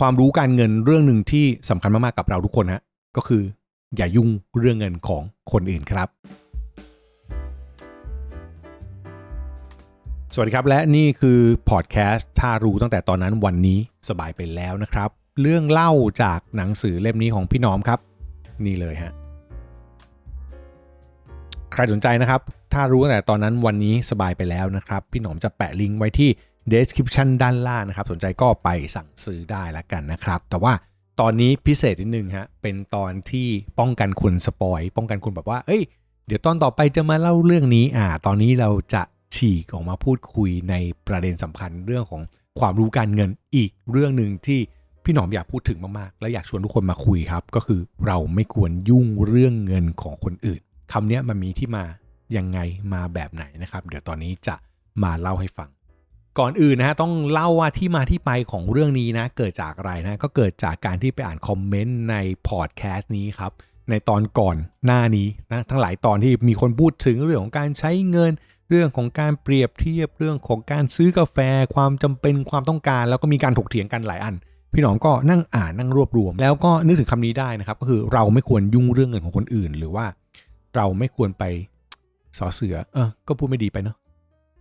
ความรู้การเงินเรื่องหนึ่งที่สำคัญมากๆกับเราทุกคนฮะก็คือ อย่ายุ่งเรื่องเงินของคนอื่นครับ สวัสดีครับและนี่คือพอดแคสต์ถ้ารู้ตั้งแต่ตอนนั้นวันนี้สบายไปแล้วนะครับ เรื่องเล่าจากหนังสือเล่มนี้ของพี่น้อมครับ นี่เลยฮะใครสนใจนะครับ ถ้ารู้ตั้งแต่ตอนนั้นวันนี้สบายไปแล้วนะครับ พี่หนอมจะแปะลิงก์ไว้ที่ description ด้านล่างนะครับ สนใจก็ไปสั่งซื้อได้แล้วกันนะครับ แต่ว่าตอนนี้พิเศษนิดนึงฮะ เป็นตอนที่ป้องกันคุณสปอย ป้องกันคุณแบบว่า เอ้ย เดี๋ยวตอนต่อไปจะมาเล่าเรื่องนี้ อ่า ตอนนี้เราจะฉีกออกมาพูดคุยในประเด็นสำคัญเรื่องของความรู้การเงินอีกเรื่องหนึ่งที่พี่หนอมอยากพูดถึงมากๆ และอยากชวนทุกคนมาคุยครับ ก็คือเราไม่ควรยุ่งเรื่องเงินของคนอื่นคำนี้มันมีที่มายังไงมาแบบไหนนะครับ เดี๋ยวตอนนี้จะมาเล่าให้ฟัง ก่อนอื่นนะฮะต้องเล่าว่าที่มาที่ไปของเรื่องนี้นะเกิดจากอะไรนะก็เกิดจากการที่ไปอ่านคอมเมนต์ในพอดแคสต์นี้ครับในตอนก่อนหน้านี้นะทั้งหลายตอนที่มีคนพูดถึงเรื่องของการใช้เงิน เรื่องของการเปรียบเทียบเรื่องของการซื้อกาแฟ ความจำเป็นความต้องการ แล้วก็มีการถกเถียงกันหลายอัน พี่หนอมก็นั่งอ่านนั่งรวบรวม แล้วก็นึกถึงคำนี้ได้นะครับ ก็คือเราไม่ควรยุ่งเรื่องเงินของคนอื่น หรือว่า เราไม่ควรไปสอเสือเออก็พูดไม่ดีไปเนาะ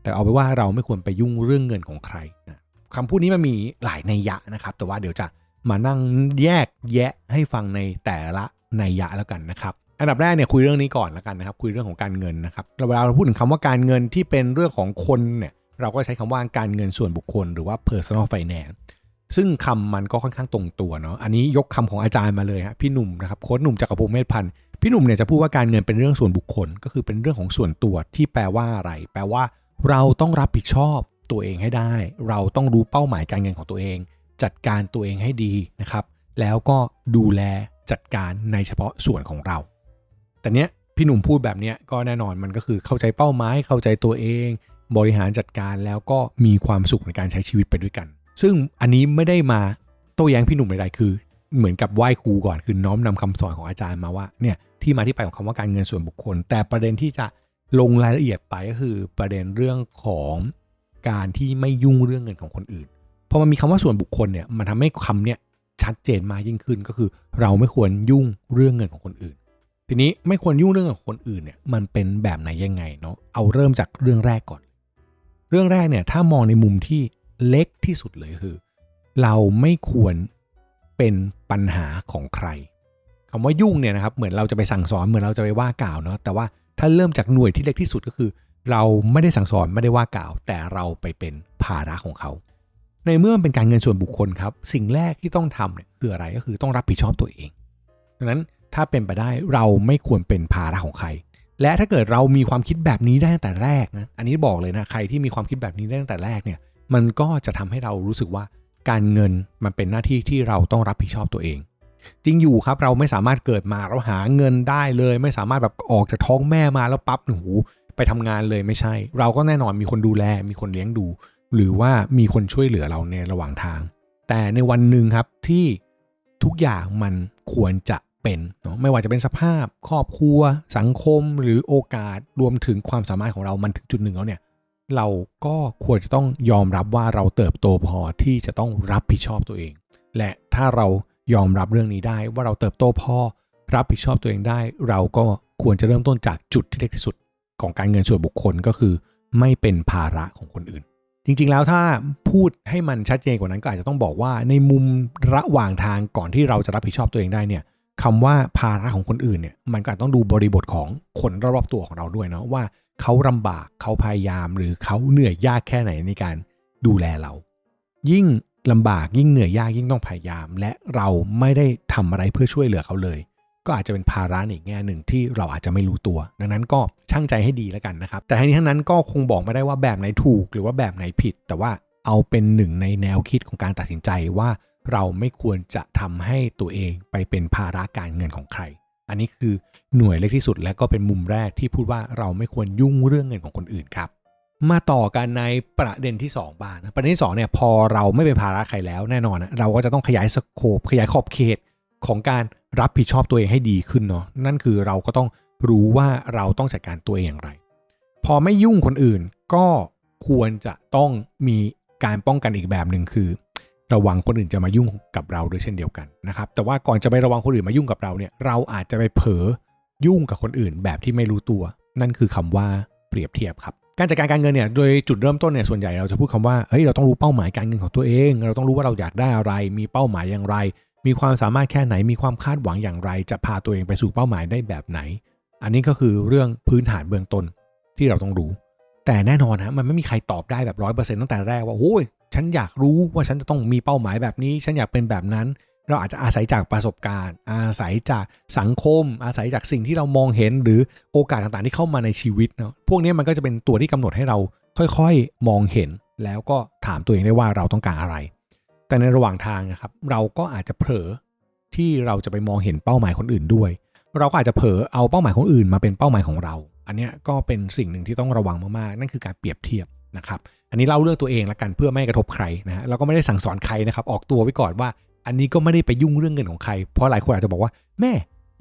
แต่เอาไปว่าเราไม่ควรไปยุ่งเรื่องเงินของใครนะคำพูดนี้มันมีหลายนัยยะนะครับ แต่ว่าเดี๋ยวจะมานั่งแยกแยะให้ฟังในแต่ละนัยยะแล้วกันนะครับ อันดับแรกเนี่ยคุยเรื่องนี้ก่อนแล้วกันนะครับ คุยเรื่องของการเงินนะครับเวลาเราพูดถึงคำว่าการเงินที่เป็นเรื่องของคนเนี่ยเราก็ใช้คำว่าการเงินส่วนบุคคลหรือว่า personal finance ซึ่งคำมันก็ค่อนข้างตรงตัวเนาะ อันนี้ยกคำของอาจารย์มาเลยฮะพี่หนุ่มนะครับโค้ชหนุ่มจักรพงศ์เมธพันธ์พี่หนุ่มเนี่ยจะพูดว่าการเงินเป็นเรื่องส่วนบุคคล ก็คือเป็นเรื่องของส่วนตัวที่แปลว่าอะไร แปลว่า เราต้องรับผิดชอบตัวเองให้ได้ เราต้องรู้เป้าหมายการเงินของตัวเอง จัดการตัวเองให้ดีนะครับ แล้วก็ดูแลจัดการในเฉพาะส่วนของเรา แต่เนี้ยพี่หนุ่มพูดแบบเนี้ยก็แน่นอนมันก็คือเข้าใจเป้าหมายเข้าใจตัวเอง บริหารจัดการแล้วก็มีความสุขในการใช้ชีวิตไปด้วยกัน ซึ่งอันนี้ไม่ได้มาโต้แย้งพี่หนุ่มใดๆคือ เหมือนกับไหว้ครูก่อนคือน้อมนำคำสอนของอาจารย์มาว่าเนี่ยที่มาที่ไปของคำว่าการเงินส่วนบุคคล แต่ประเด็นที่จะ ลงรายละเอียดไปก็คือประเด็นเรื่องของการที่ไม่ยุ่งเรื่องเงินของคนอื่นพอมันมีคำว่าส่วนบุคคลเนี่ยมันทำให้คำเนี่ยชัดเจนมากยิ่งขึ้นก็คือ เราไม่ควรยุ่งเรื่องเงินของคนอื่น ทีนี้ไม่ควรยุ่งเรื่องของคนอื่นเนี่ยมันเป็นแบบไหนยังไงเนาะเอาเริ่มจากเรื่องแรกก่อน เรื่องแรกเนี่ยถ้ามองในมุมที่เล็กที่สุดเลยคือ เราไม่ควรเป็นปัญหาของใครคำว่ายุ่งเนี่ยนะครับเหมือนเราจะไปสั่งสอนเหมือนเราจะไปว่ากล่าวเนาะแต่ว่า ถ้าเริ่มจากหน่วยที่เล็กที่สุดก็คือ เราไม่ได้สั่งสอนไม่ได้ว่ากล่าว แต่เราไปเป็นภาระของเขา ในเมื่อมันเป็นการเงินส่วนบุคคลครับ สิ่งแรกที่ต้องทำเนี่ยคืออะไรก็คือต้องรับผิดชอบตัวเองดังนั้นถ้าเป็นไปได้เราไม่ควรเป็นภาระของใคร และถ้าเกิดเรามีความคิดแบบนี้ได้ตั้งแต่แรกนะอันนี้บอกเลยนะใครที่มีความคิดแบบนี้ได้ตั้งแต่แรกเนี่ยมันก็จะทำให้เรารู้สึกว่าการเงินมันเป็นหน้าที่ที่เราต้องรับผิดชอบตัวเอง จริงอยู่ครับเราไม่สามารถเกิดมาเราหาเงินได้เลย ไม่สามารถแบบออกจากท้องแม่มาแล้วปั๊บหนูไปทำงานเลยไม่ใช่ เราก็แน่นอนมีคนดูแลมีคนเลี้ยงดู หรือว่ามีคนช่วยเหลือเราในระหว่างทาง แต่ในวันหนึ่งครับที่ทุกอย่างมันควรจะเป็นเนาะไม่ว่าจะเป็นสภาพ ครอบครัว สังคมหรือโอกาสรวมถึงความสามารถของเรามันถึงจุดหนึ่งแล้วเนี่ยเราก็ควรจะต้องยอมรับว่าเราเติบโตพอที่จะต้องรับผิดชอบตัวเอง และถ้าเรา ยอมรับเรื่องนี้ได้ว่าเราเติบโตพอรับผิดชอบตัวเองได้ เราก็ควรจะเริ่มต้นจากจุดที่เล็กที่สุดของการเงินส่วนบุคคลก็คือ ไม่เป็นภาระของคนอื่น จริงๆแล้วถ้าพูดให้มันชัดเจนกว่านั้นก็อาจจะต้องบอกว่าในมุมระหว่างทางก่อนที่เราจะรับผิดชอบตัวเองได้เนี่ยคำว่าภาระของคนอื่นเนี่ยมันก็ต้องดูบริบทของคนรอบๆตัวของเราด้วยเนาะว่าเขาลำบากเขาพยายามหรือเขาเหนื่อยยากแค่ไหนในการดูแลเรา ยิ่ง ลำบากยิ่งเหนื่อยยากยิ่งต้องพยายาม และเราไม่ได้ทำอะไรเพื่อช่วยเหลือเขาเลย ก็อาจจะเป็นภาระอีกแง่หนึ่งที่เราอาจจะไม่รู้ตัว ดังนั้นก็ช่างใจให้ดีแล้วกันนะครับ แต่ทั้งนี้ทั้งนั้นก็คงบอกไม่ได้ว่าแบบไหนถูก หรือว่าแบบไหนผิด แต่ว่าเอาเป็นหนึ่งในแนวคิดของการตัดสินใจว่าเราไม่ควรจะทำให้ตัวเองไปเป็นภาระการเงินของใคร อันนี้คือหน่วยเล็กที่สุดและก็เป็นมุมแรกที่พูดว่าเราไม่ควรยุ่งเรื่องเงินของคนอื่นครับ มาต่อกันในประเด็นที่ 2บ้างนะประเด็นที่2เนี่ยพอเราไม่เป็นภาระใครแล้วแน่นอนนะเราก็จะต้องขยายสโคปขยายขอบเขตของการรับผิดชอบตัวเองให้ดีขึ้นเนาะนั่นคือเราก็ต้องรู้ว่าเราต้องจัดการตัวเองอย่างไร พอไม่ยุ่งคนอื่นก็ควรจะต้องมีการป้องกันอีกแบบหนึ่งคือ ระวังคนอื่นจะมายุ่งกับเราด้วยเช่นเดียวกันนะครับแต่ว่าก่อนจะไประวังคนอื่นมายุ่งกับเราเนี่ยเราอาจจะไปเผลอยุ่งกับคนอื่นแบบที่ไม่รู้ตัว นั่นคือคำว่าเปรียบเทียบครับ การจัดการการเงินเนี่ยโดยจุดเริ่มต้นเนี่ยส่วนใหญ่เราจะพูดคำว่าเฮ้ยเราต้องรู้เป้าหมายการเงินของตัวเอง เราต้องรู้ว่าเราอยากได้อะไร มีเป้าหมายอย่างไร มีความสามารถแค่ไหน มีความคาดหวังอย่างไร จะพาตัวเองไปสู่เป้าหมายได้แบบไหน อันนี้ก็คือเรื่องพื้นฐานเบื้องต้นที่เราต้องรู้ แต่แน่นอนฮะมันไม่มีใครตอบได้แบบร้อยเปอร์เซ็นต์ตั้งแต่แรกว่าโอ้ยฉันอยากรู้ว่าฉันจะต้องมีเป้าหมายแบบนี้ ฉันอยากเป็นแบบนั้น เราอาจจะอาศัยจากประสบการณ์ อาศัยจากสังคม อาศัยจากสิ่งที่เรามองเห็นหรือโอกาสต่างๆที่เข้ามาในชีวิตเนาะพวกนี้มันก็จะเป็นตัวที่กำหนดให้เราค่อยๆ มองเห็น แล้วก็ถามตัวเองได้ว่าเราต้องการอะไร แต่ในระหว่างทางนะครับ เราก็อาจจะเผลอที่เราจะไปมองเห็นเป้าหมายคนอื่นด้วย เราก็อาจจะเผลอเอาเป้าหมายคนอื่นมาเป็นเป้าหมายของเรา อันนี้ก็เป็นสิ่งหนึ่งที่ต้องระวังมากๆ นั่นคือการเปรียบเทียบนะครับ อันนี้เล่าเรื่องตัวเองละกันเพื่อไม่กระทบใครนะฮะเราก็ไม่ได้สั่งสอนใครนะครับ ออกตัวไว้ก่อนว่า อันนี้ก็ไม่ได้ไปยุ่งเรื่องเงินของใคร เพราะหลายคนอาจจะบอกว่าแม่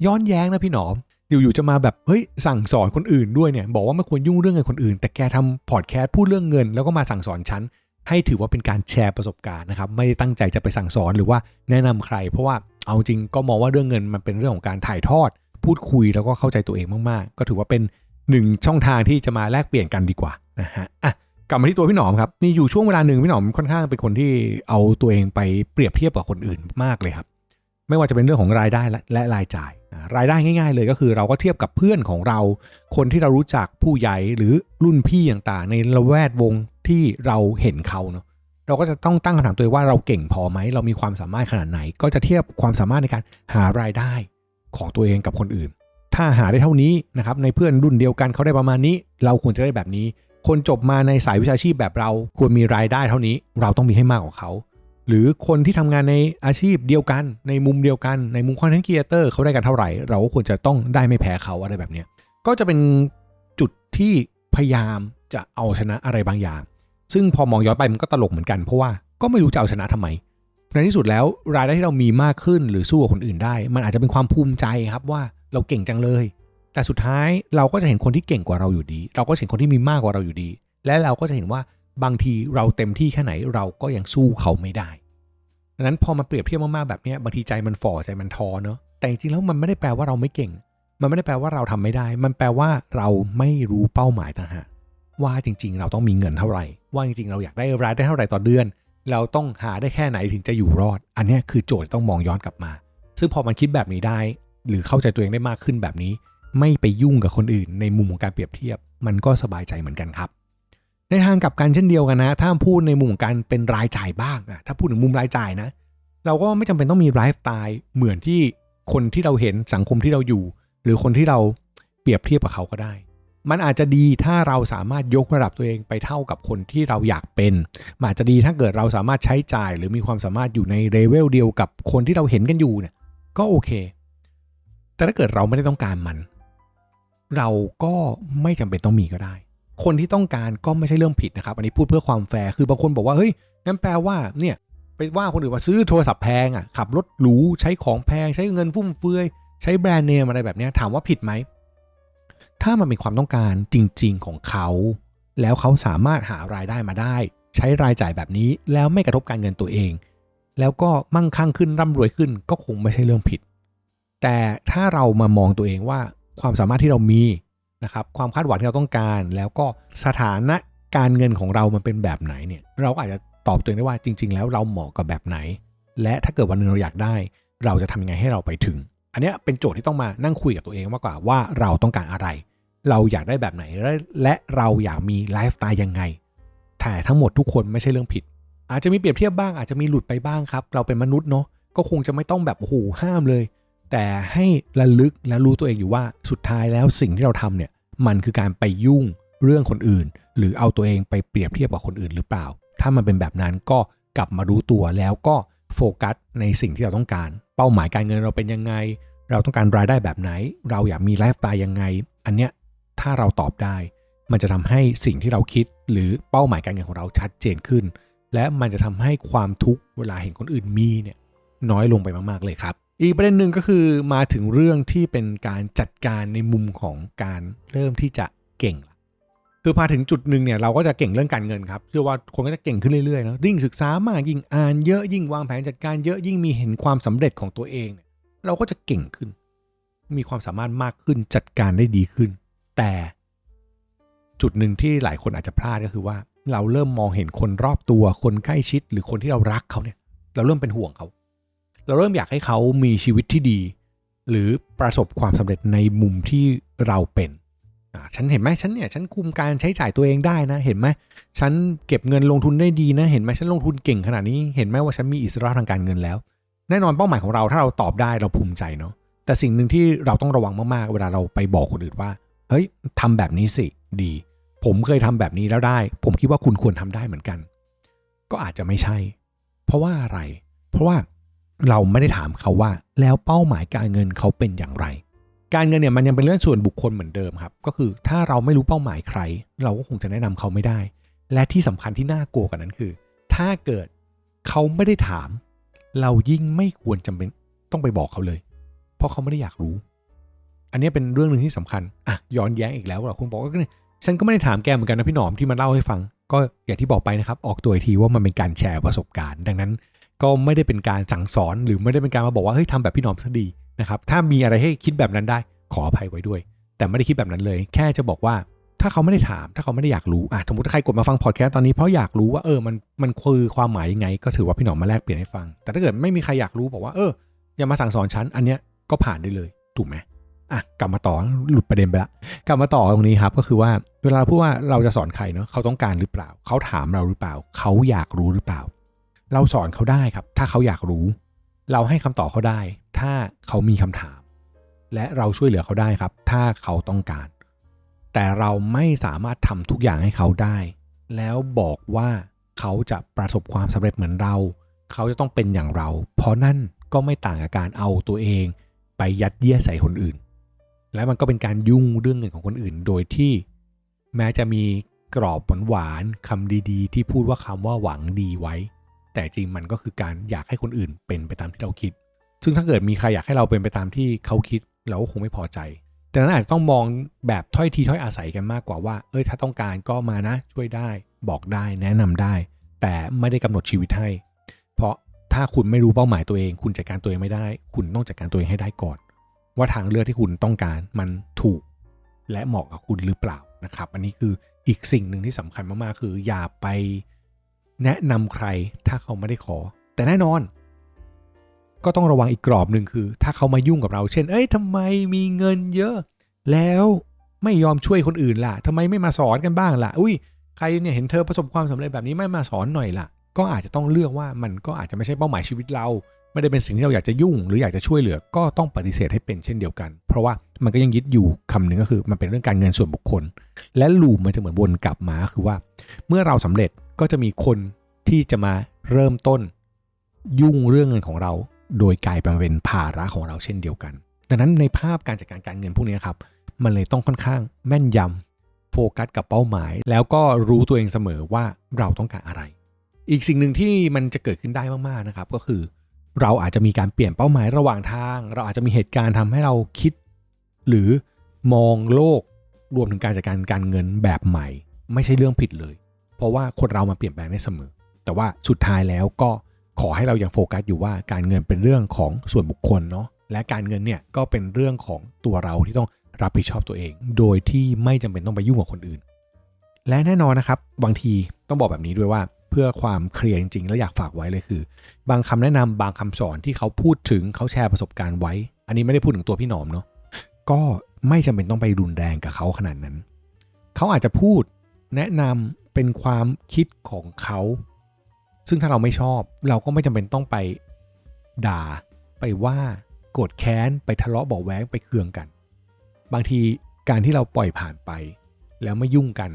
ย้อนแย้งนะพี่หนอมอยู่ๆจะมาแบบเฮ้ยสั่งสอนคนอื่นด้วยเนี่ยบอกว่าไม่ควรยุ่งเรื่องเงินคนอื่น แต่แกทำพอดแคสต์พูดเรื่องเงิน แล้วก็มาสั่งสอนฉันให้ถือว่าเป็นการแชร์ประสบการณ์นะครับไม่ได้ตั้งใจจะไปสั่งสอนหรือว่าแนะนำใคร เพราะว่าเอาจริงก็มองว่าเรื่องเงินมันเป็นเรื่องของการถ่ายทอด พูดคุยแล้วก็เข้าใจตัวเองมากๆ ก็ถือว่าเป็นหนึ่งช่องทางที่จะมาแลกเปลี่ยนกันดีกว่านะฮะอะ กลับมาที่ตัวพี่หนอมครับมีอยู่ช่วงเวลาหนึ่งพี่หนอมค่อนข้างเป็นคนที่เอาตัวเองไปเปรียบเทียบกับคนอื่นมากเลยครับ ไม่ว่าจะเป็นเรื่องของรายได้และรายจ่าย รายได้ง่าย ๆ เลยก็คือเราก็เทียบกับเพื่อนของเรา คนที่เรารู้จักผู้ใหญ่หรือรุ่นพี่ต่างๆ ในละแวดวงที่เราเห็นเขาเนาะเราก็จะต้องตั้งคำถามตัวเองว่าเราเก่งพอไหมเรามีความสามารถขนาดไหน ก็จะเทียบความสามารถในการหารายได้ของตัวเองกับคนอื่น ถ้าหาได้เท่านี้นะครับในเพื่อนรุ่นเดียวกันเขาได้ประมาณนี้ เราควรจะได้แบบนี้ คนจบมาในสายวิชาชีพแบบเราควรมีรายได้เท่านี้เราต้องมีให้มากกว่าเขา หรือคนที่ทำงานในอาชีพเดียวกัน ในมุมเดียวกัน ในมุมคอนเทนต์ครีเอเตอร์เขาได้กันเท่าไหร่ เราก็ควรจะต้องได้ไม่แพ้เขาอะไรแบบนี้ก็จะเป็นจุดที่พยายามจะเอาชนะอะไรบางอย่าง ซึ่งพอมองย้อนไปมันก็ตลกเหมือนกันเพราะว่าก็ไม่รู้จะเอาชนะทำไมในที่สุดแล้วรายได้ที่เรามีมากขึ้นหรือสู้กับคนอื่นได้ มันอาจจะเป็นความภูมิใจครับว่าเราเก่งจังเลย แต่สุดท้ายเราก็จะเห็นคนที่เก่งกว่าเราอยู่ดี เราก็เห็นคนที่มีมากกว่าเราอยู่ดี และเราก็จะเห็นว่าบางทีเราเต็มที่แค่ไหนเราก็ยังสู้เขาไม่ได้ดังนั้นพอมาเปรียบเทียบมากๆแบบนี้บางทีใจมันฝ่อใจมันท้อเนาะแต่จริงๆแล้วมันไม่ได้แปลว่าเราไม่เก่ง มันไม่ได้แปลว่าเราทำไม่ได้ มันแปลว่าเราไม่รู้เป้าหมายต่างหากว่าจริง ๆ เราต้องมีเงินเท่าไหร่ ว่าจริงๆ เราอยากได้รายได้เท่าไหร่ต่อเดือน เราต้องหาได้แค่ไหนถึงจะอยู่รอด อันนี้คือโจทย์ต้องมองย้อนกลับมา ซึ่งพอมันคิดแบบนี้ได้ หรือเข้าใจตัวเองได้มากขึ้นแบบนี้ ไม่ไปยุ่งกับคนอื่น ในมุมของการเปรียบเทียบ มันก็สบายใจเหมือนกันครับ ในทางกลับกันเช่นเดียวกันนะ ถ้าพูดในมุมของการเป็นรายจ่ายบ้างอะถ้าพูดถึงมุมรายจ่ายนะ เราก็ไม่จำเป็นต้องมีไลฟ์สไตล์เหมือนที่คนที่เราเห็นสังคมที่เราอยู่ หรือคนที่เราเปรียบเทียบกับเขาก็ได้ มันอาจจะดีถ้าเราสามารถยกระดับตัวเองไปเท่ากับคนที่เราอยากเป็นอาจจะดีถ้าเกิดเราสามารถใช้จ่าย หรือมีความสามารถอยู่ในเลเวลเดียวกับคนที่เราเห็นกันอยู่เนี่ยก็โอเค แต่ถ้าเกิดเราไม่ได้ต้องการมัน เราก็ไม่จำเป็นต้องมีก็ได้ คนที่ต้องการก็ไม่ใช่เรื่องผิดนะครับ อันนี้พูดเพื่อความแฟร์คือบางคนบอกว่าเฮ้ยงั้นแปลว่าเนี่ยไปว่าคนอื่นว่าซื้อโทรศัพท์แพงอะขับรถหรูใช้ของแพง ใช้เงินฟุ่มเฟือย ใช้แบรนด์เนมอะไรแบบนี้ถามว่าผิดไหมถ้ามันเป็นความต้องการจริง ๆของเขา แล้วเขาสามารถหารายได้มาได้ ใช้รายจ่ายแบบนี้แล้วไม่กระทบการเงินตัวเอง แล้วก็มั่งคั่งขึ้นร่ำรวยขึ้นก็คงไม่ใช่เรื่องผิด แต่ถ้าเรามามองตัวเองว่า ความสามารถที่เรามีนะครับความคาดหวังที่เราต้องการ แล้วก็สถานะการเงินของเรามันเป็นแบบไหนเนี่ยเราก็อาจจะตอบตัวเองได้ว่าจริง ๆ แล้วเราเหมาะกับแบบไหน และถ้าเกิดวันนึงเราอยากได้ เราจะทำยังไงให้เราไปถึง อันนี้เป็นโจทย์ที่ต้องมานั่งคุยกับตัวเองมากกว่าว่าเราต้องการอะไร เราอยากได้แบบไหนและเราอยากมีไลฟ์สไตล์ยังไงแต่ทั้งหมดทุกคนไม่ใช่เรื่องผิด อาจจะมีเปรียบเทียบบ้างอาจจะมีหลุดไปบ้างครับ เราเป็นมนุษย์เนาะก็คงจะไม่ต้องแบบโอ้โหห้ามเลย แต่ให้ระลึกและรู้ตัวเองอยู่ว่าสุดท้ายแล้วสิ่งที่เราทำเนี่ยมันคือการไปยุ่งเรื่องคนอื่น หรือเอาตัวเองไปเปรียบเทียบกับคนอื่นหรือเปล่า ถ้ามันเป็นแบบนั้นก็กลับมารู้ตัวแล้วก็โฟกัสในสิ่งที่เราต้องการ เป้าหมายการเงินเราเป็นยังไง เราต้องการรายได้แบบไหน เราอยากมีไลฟ์สไตล์ยังไง อันเนี้ยถ้าเราตอบได้ มันจะทำให้สิ่งที่เราคิด หรือเป้าหมายการเงินของเราชัดเจนขึ้น และมันจะทำให้ความทุกข์เวลาเห็นคนอื่นมีเนี่ยน้อยลงไปมากๆเลยครับ อีกประเด็นหนึ่งก็คือมาถึงเรื่องที่เป็นการจัดการในมุมของการเริ่มที่จะเก่งคือพาถึงจุดหนึ่งเนี่ยเราก็จะเก่งเรื่องการเงินครับเชื่อว่าคนก็จะเก่งขึ้นเรื่อยๆนะยิ่งศึกษามากยิ่งอ่านเยอะยิ่งวางแผนจัดการเยอะยิ่งมีเห็นความสำเร็จของตัวเองเนี่ยเราก็จะเก่งขึ้น มีความสามารถมากขึ้นจัดการได้ดีขึ้น แต่จุดหนึ่งที่หลายคนอาจจะพลาดก็คือว่า เราเริ่มมองเห็นคนรอบตัวคนใกล้ชิด หรือคนที่เรารักเขาเนี่ย เราเริ่มเป็นห่วงเขา เราเริ่มอยากให้เขามีชีวิตที่ดี หรือประสบความสำเร็จในมุมที่เราเป็นอ่าฉันเห็นไหมฉันเนี่ยฉันคุมการใช้จ่ายตัวเองได้นะเห็นไหมฉันเก็บเงินลงทุนได้ดีนะ เห็นไหมฉันลงทุนเก่งขนาดนี้เห็นไหมว่าฉันมีอิสระทางการเงินแล้ว แน่นอนเป้าหมายของเราถ้าเราตอบได้เราภูมิใจเนาะแต่สิ่งหนึ่งที่เราต้องระวังมากๆ เวลาเราไปบอกคนอื่นว่าเฮ้ยทำแบบนี้สิดี ผมเคยทำแบบนี้แล้วได้ ผมคิดว่าคุณควรทำได้เหมือนกัน ก็อาจจะไม่ใช่ เพราะว่าอะไร เพราะว่า เราไม่ได้ถามเขาว่า แล้วเป้าหมายการเงินเขาเป็นอย่างไร การเงินเนี่ยมันยังเป็นเรื่องส่วนบุคคลเหมือนเดิมครับ ก็คือถ้าเราไม่รู้เป้าหมายใคร เราก็คงจะแนะนำเขาไม่ได้ และที่สำคัญที่น่ากลัวกว่านั้นคือ ถ้าเกิดเขาไม่ได้ถาม เรายิ่งไม่ควรจำเป็นต้องไปบอกเขาเลย เพราะเขาไม่ได้อยากรู้ อันนี้เป็นเรื่องหนึ่งที่สำคัญอะย้อนแย้งอีกแล้วเราคุณบอกว่าเนี่ยฉันก็ไม่ได้ถามแกเหมือนกันนะพี่หนอมที่มาเล่าให้ฟัง ก็อย่างที่บอกไปนะครับ ออกตัวอีกทีว่ามันเป็นการแชร์ประสบการณ์ ดังนั้น ก็ไม่ได้เป็นการสั่งสอนหรือไม่ได้เป็นการมาบอกว่าเฮ้ยทำแบบพี่หนอมซะดีนะครับถ้ามีอะไรให้คิดแบบนั้นได้ขออภัยไว้ด้วย แต่ไม่ได้คิดแบบนั้นเลย แค่จะบอกว่าถ้าเขาไม่ได้ถาม ถ้าเขาไม่ได้อยากรู้อะสมมติถ้าใครกดมาฟังพอดแคสต์ตอนนี้เพราะอยากรู้ว่าเออมันมันคือความหมายยังไง ก็ถือว่าพี่หนอมมาแลกเปลี่ยนให้ฟัง แต่ถ้าเกิดไม่มีใครอยากรู้บอกว่าเอออย่ามาสั่งสอนฉันอันเนี้ยก็ผ่านได้เลยถูกไหมอะกลับมาต่อหลุดประเด็นไปละกลับมาต่อตรงนี้ครับก็คือว่าเวลาเราพูดว่าเราจะสอนใครเนาะเขาต้องการหรือเปล่า เขาถามเราหรือเปล่า เขาอยากรู้หรือเปล่า เราสอนเขาได้ครับ ถ้าเขาอยากรู้ เราให้คำตอบเขาได้ ถ้าเขามีคำถาม และเราช่วยเหลือเขาได้ครับ ถ้าเขาต้องการ แต่เราไม่สามารถทำทุกอย่างให้เขาได้ แล้วบอกว่าเขาจะประสบความสำเร็จเหมือนเรา เขาจะต้องเป็นอย่างเรา เพราะนั่นก็ไม่ต่างกับการเอาตัวเอง ไปยัดเยียดใส่คนอื่น และมันก็เป็นการยุ่งเรื่องเงินของคนอื่น โดยที่แม้จะมีกรอบหวานๆคำดีๆ ที่พูดว่าคำว่าหวังดีไว้ แต่จริงมันก็คือการอยากให้คนอื่นเป็นไปตามที่เราคิด ซึ่งถ้าเกิดมีใครอยากให้เราเป็นไปตามที่เขาคิดเราก็คงไม่พอใจดังนั้นอาจจะต้องมองแบบถ้อยทีถ้อยอาศัยกันมากกว่าว่า เอ้ยถ้าต้องการก็มานะ ช่วยได้ บอกได้ แนะนำได้ แต่ไม่ได้กำหนดชีวิตให้ เพราะถ้าคุณไม่รู้เป้าหมายตัวเอง คุณจัดการตัวเองไม่ได้ คุณต้องจัดการตัวเองให้ได้ก่อน ว่าทางเลือกที่คุณต้องการมันถูก และเหมาะกับคุณหรือเปล่านะครับ อันนี้คืออีกสิ่งหนึ่งที่สำคัญมากๆคือ อย่าไป แนะนำใครถ้าเขาไม่ได้ขอ แต่แน่นอน ก็ต้องระวังอีกกรอบหนึ่งคือ ถ้าเขามายุ่งกับเรา เช่น เอ้ยทำไมมีเงินเยอะ แล้วไม่ยอมช่วยคนอื่นล่ะทำไมไม่มาสอนกันบ้างล่ะ อุ้ยใครเนี่ยเห็นเธอประสบความสำเร็จแบบนี้ไม่มาสอนหน่อยล่ะ ก็อาจจะต้องเลือกว่ามันก็อาจจะไม่ใช่เป้าหมายชีวิตเรา ไม่ได้เป็นสิ่งที่เราอยากจะยุ่ง หรืออยากจะช่วยเหลือก็ต้องปฏิเสธให้เป็นเช่นเดียวกัน เพราะว่ามันก็ยังยึดอยู่คำหนึ่งก็คือ มันเป็นเรื่องการเงินส่วนบุคคล และลูปมันจะเหมือนวนกลับมาคือว่า เมื่อเราสำเร็จ ก็จะมีคนที่จะมาเริ่มต้น ยุ่งเรื่องเงินของเรา โดยกลายมาเป็นภาระของเราเช่นเดียวกัน ดังนั้นในภาพการจัดการการเงินพวกนี้ครับ มันเลยต้องค่อนข้างแม่นยำโฟกัสกับเป้าหมาย แล้วก็รู้ตัวเองเสมอว่าเราต้องการอะไร อีกสิ่งหนึ่งที่มันจะเกิดขึ้นได้มากๆนะครับ ก็คือ เราอาจจะมีการเปลี่ยนเป้าหมายระหว่างทาง เราอาจจะมีเหตุการณ์ทำให้เราคิด หรือมองโลกรวมถึงการจัดการการเงินแบบใหม่ ไม่ใช่เรื่องผิดเลย เพราะว่าคนเรามาเปลี่ยนแปลงได้เสมอ แต่ว่าสุดท้ายแล้วก็ขอให้เรายังโฟกัสอยู่ว่าการเงินเป็นเรื่องของส่วนบุคคลเนาะและการเงินเนี่ยก็เป็นเรื่องของตัวเราที่ต้องรับผิดชอบตัวเอง โดยที่ไม่จำเป็นต้องไปยุ่งกับคนอื่น และแน่นอนนะครับบางทีต้องบอกแบบนี้ด้วยว่าเพื่อความเคลียร์จริงๆ แล้วอยากฝากไว้เลยคือ บางคำแนะนำบางคำสอนที่เขาพูดถึงเขาแชร์ประสบการณ์ไว้ อันนี้ไม่ได้พูดถึงตัวพี่หนอมเนาะก็ไม่จำเป็นต้องไปรุนแรงกับเขาขนาดนั้น เขาอาจจะพูดแนะนำ เป็นความคิดของเขา ซึ่งถ้าเราไม่ชอบ เราก็ไม่จำเป็นต้องไปด่า ไปว่า โกรธแค้น ไปทะเลาะเบาะแว้งไปเคืองกัน บางทีการที่เราปล่อยผ่านไป แล้วไม่ยุ่งกัน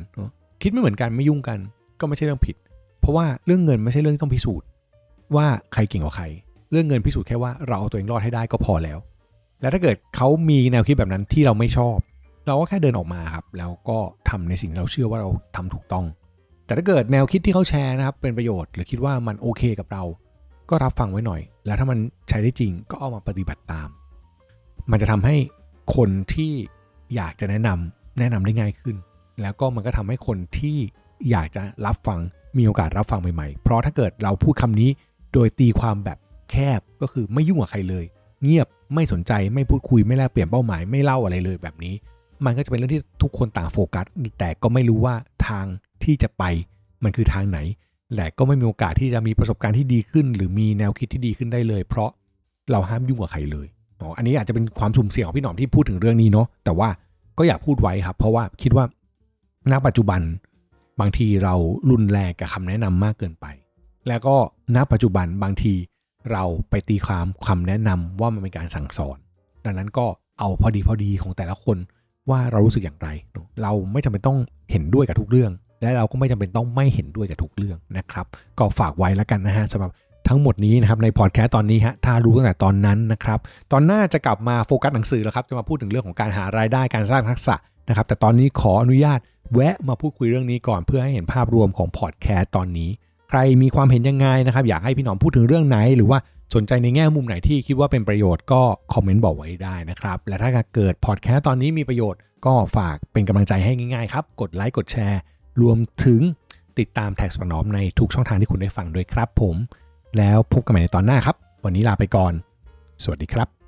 คิดไม่เหมือนกันไม่ยุ่งกัน ก็ไม่ใช่เรื่องผิด เพราะว่าเรื่องเงินไม่ใช่เรื่องที่ต้องพิสูจน์ ว่าใครเก่งกว่าใคร เรื่องเงินพิสูจน์แค่ว่าเราเอาตัวเองรอดให้ได้ก็พอแล้ว แล้วถ้าเกิดเขามีแนวคิดแบบนั้นที่เราไม่ชอบ เราก็แค่เดินออกมาครับ แล้วก็ทำในสิ่งเราเชื่อว่าเราทำถูกต้อง แต่ถ้าเกิดแนวคิดที่เขาแชร์นะครับเป็นประโยชน์ หรือคิดว่ามันโอเคกับเรา ก็รับฟังไว้หน่อย แล้วถ้ามันใช้ได้จริงก็เอามาปฏิบัติตาม มันจะทำให้คนที่อยากจะแนะนำแนะนำได้ง่ายขึ้น แล้วก็มันก็ทำให้คนที่อยากจะรับฟังมีโอกาสรับฟังใหม่ๆ เพราะถ้าเกิดเราพูดคำนี้โดยตีความแบบแคบก็คือไม่ยุ่งกับใครเลย เงียบไม่สนใจไม่พูดคุยไม่แลกเปลี่ยนเป้าหมายไม่เล่าอะไรเลยแบบนี้ มันก็จะเป็นเรื่องที่ทุกคนต่างโฟกัส แต่ก็ไม่รู้ว่าทาง ที่จะไปมันคือทางไหน และก็ไม่มีโอกาสที่จะมีประสบการณ์ที่ดีขึ้น หรือมีแนวคิดที่ดีขึ้นได้เลย เพราะเราห้ามยุ่งกับใครเลยอ๋ออันนี้อาจจะเป็นความสุ่มเสี่ยงของพี่หนอมที่พูดถึงเรื่องนี้เนาะแต่ว่าก็อยากพูดไว้ครับ เพราะว่าคิดว่าณปัจจุบันบางทีเรารุนแรงกับคำแนะนำมากเกินไป แล้วก็ณปัจจุบันบางทีเราไปตีความคำแนะนำว่ามันเป็นการสั่งสอน ดังนั้นก็เอาพอดีพอดีของแต่ละคนว่าเรารู้สึกอย่างไร เราไม่จำเป็นต้องเห็นด้วยกับทุกเรื่อง และเราก็ไม่จำเป็นต้องไม่เห็นด้วยกับทุกเรื่องนะครับ ก็ฝากไว้แล้วกันนะฮะสำหรับทั้งหมดนี้นะครับในพอดแคสต์ตอนนี้ฮะถ้ารู้ตั้งแต่ตอนนั้นนะครับ ตอนหน้าจะกลับมาโฟกัสหนังสือแล้วครับ จะมาพูดถึงเรื่องของการหารายได้การสร้างทักษะนะครับ แต่ตอนนี้ขออนุญาตแวะมาพูดคุยเรื่องนี้ก่อนเพื่อให้เห็นภาพรวมของพอดแคสต์ตอนนี้ ใครมีความเห็นยังไงนะครับ อยากให้พี่หนอมพูดถึงเรื่องไหน หรือว่าสนใจในแง่มุมไหนที่คิดว่าเป็นประโยชน์ก็คอมเมนต์บอกไว้ได้นะครับ และถ้าเกิดพอดแคสต์ตอนนี้มีประโยชน์ก็ฝากเป็นกำลังใจให้ง่ายๆครับ กดไลค์กดแชร์ รวมถึงติดตามแท็กสปนอมในทุกช่องทางที่คุณได้ฟังด้วยครับผม แล้วพบกันใหม่ในตอนหน้าครับ วันนี้ลาไปก่อน สวัสดีครับ